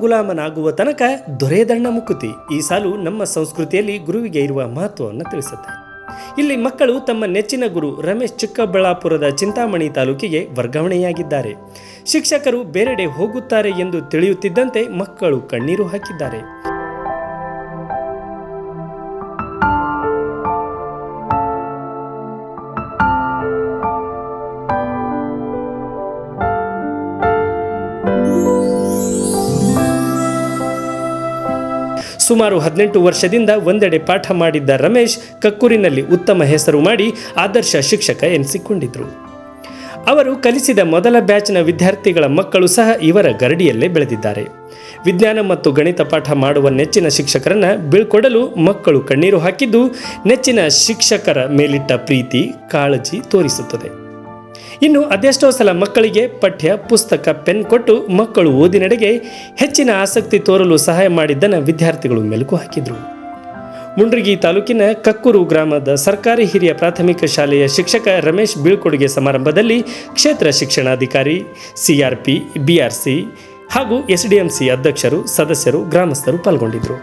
ಗುಲಾಮನಾಗುವ ತನಕ ದೊರೆಯದಣ್ಣ ಮುಕುತಿ ಈ ಸಾಲು ನಮ್ಮ ಸಂಸ್ಕೃತಿಯಲ್ಲಿ ಗುರುವಿಗೆ ಇರುವ ಮಹತ್ವವನ್ನು ತಿಳಿಸುತ್ತೆ. ಇಲ್ಲಿ ಮಕ್ಕಳು ತಮ್ಮ ನೆಚ್ಚಿನ ಗುರು ರಮೇಶ್ ಚಿಕ್ಕಬಳ್ಳಾಪುರದ ಚಿಂತಾಮಣಿ ತಾಲೂಕಿಗೆ ವರ್ಗಾವಣೆಯಾಗಿದ್ದಾರೆ. ಶಿಕ್ಷಕರು ಬೇರೆಡೆ ಹೋಗುತ್ತಾರೆ ಎಂದು ತಿಳಿಯುತ್ತಿದ್ದಂತೆ ಮಕ್ಕಳು ಕಣ್ಣೀರು ಹಾಕಿದ್ದಾರೆ. ಸುಮಾರು ಹದಿನೆಂಟು ವರ್ಷದಿಂದ ಒಂದೆಡೆ ಪಾಠ ಮಾಡಿದ್ದ ರಮೇಶ್ ಕಕ್ಕೂರಿನಲ್ಲಿ ಉತ್ತಮ ಹೆಸರು ಮಾಡಿ ಆದರ್ಶ ಶಿಕ್ಷಕ ಎನಿಸಿಕೊಂಡಿದ್ರು. ಅವರು ಕಲಿಸಿದ ಮೊದಲ ಬ್ಯಾಚ್ನ ವಿದ್ಯಾರ್ಥಿಗಳ ಮಕ್ಕಳು ಸಹ ಇವರ ಗರಡಿಯಲ್ಲೇ ಬೆಳೆದಿದ್ದಾರೆ. ವಿಜ್ಞಾನ ಮತ್ತು ಗಣಿತ ಪಾಠ ಮಾಡುವ ನೆಚ್ಚಿನ ಶಿಕ್ಷಕರನ್ನು ಬೀಳ್ಕೊಡಲು ಮಕ್ಕಳು ಕಣ್ಣೀರು ಹಾಕಿದ್ದು ನೆಚ್ಚಿನ ಶಿಕ್ಷಕರ ಮೇಲಿಟ್ಟ ಪ್ರೀತಿ ಕಾಳಜಿ ತೋರಿಸುತ್ತದೆ. ಇನ್ನು ಅದೆಷ್ಟೋ ಸಲ ಮಕ್ಕಳಿಗೆ ಪಠ್ಯ, ಪುಸ್ತಕ, ಪೆನ್ ಕೊಟ್ಟು ಮಕ್ಕಳು ಓದಿನಡೆಗೆ ಹೆಚ್ಚಿನ ಆಸಕ್ತಿ ತೋರಲು ಸಹಾಯ ಮಾಡಿದ್ದನ್ನು ವಿದ್ಯಾರ್ಥಿಗಳು ಮೆಲುಕು ಹಾಕಿದರು. ಮುಂಡ್ರಿಗಿ ತಾಲೂಕಿನ ಕಕ್ಕೂರು ಗ್ರಾಮದ ಸರ್ಕಾರಿ ಹಿರಿಯ ಪ್ರಾಥಮಿಕ ಶಾಲೆಯ ಶಿಕ್ಷಕ ರಮೇಶ್ ಬೀಳ್ಕೊಡುಗೆ ಸಮಾರಂಭದಲ್ಲಿ ಕ್ಷೇತ್ರ ಶಿಕ್ಷಣಾಧಿಕಾರಿ, ಸಿಆರ್ಪಿ, ಬಿಆರ್ಸಿ ಹಾಗೂ ಎಸ್ಡಿಎಂಸಿ ಅಧ್ಯಕ್ಷರು, ಸದಸ್ಯರು, ಗ್ರಾಮಸ್ಥರು ಪಾಲ್ಗೊಂಡಿದ್ದರು